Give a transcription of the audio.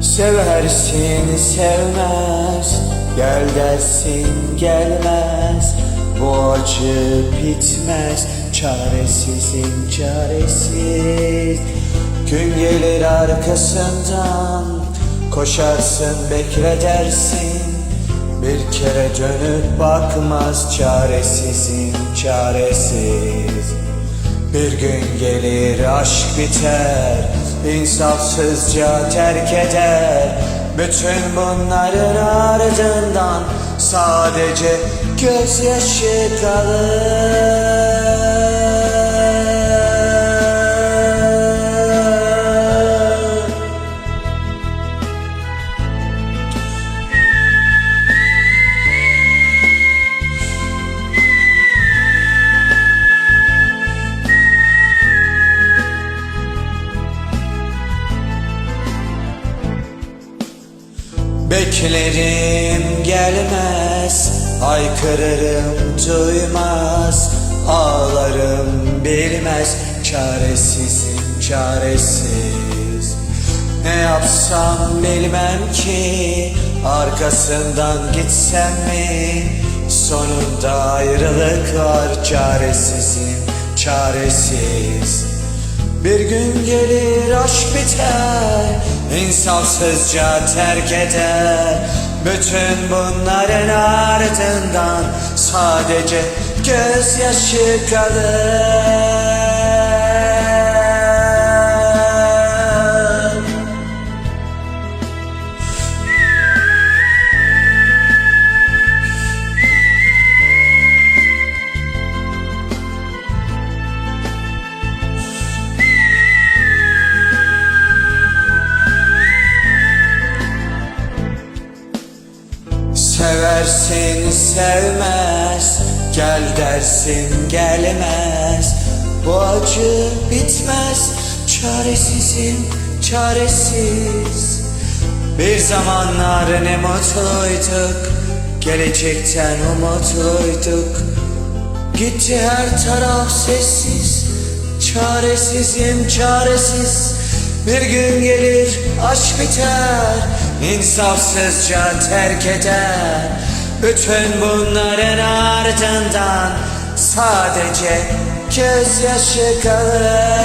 Seversin sevmez. Gel dersin gelmez. Bu acı bitmez. Çaresizim çaresiz. Gün gelir arkasından. Koşarsın bekle dersin Bir kere dönüp bakmaz. Çaresizim çaresiz bir gün gelir aşk biter insafsızca terk eder. Bütün bunların ardından Sadece gözyaşı kalır Beklerim gelmez Haykırırım duymaz Ağlarım bilmez Çaresizim çaresiz. Ne yapsam bilmem ki Arkasından gitsem mi? Sonunda ayrılık var Çaresizim çaresiz bir gün gelir aşk biter insafsızca terk eder. Bütün bunların ardından Sadece gözyaşı kalır Seversin sevmez. Gel dersin gelmez Bu acı bitmez. Çaresizim çaresiz. Bir zamanlar ne mutluyduk. Gelecekten umutluyduk. Gitti her taraf sessiz. Çaresizim çaresiz Bir gün gelir aşk biter insafsızca terk eder. Bütün bunların ardından Sadece gözyaşı kalır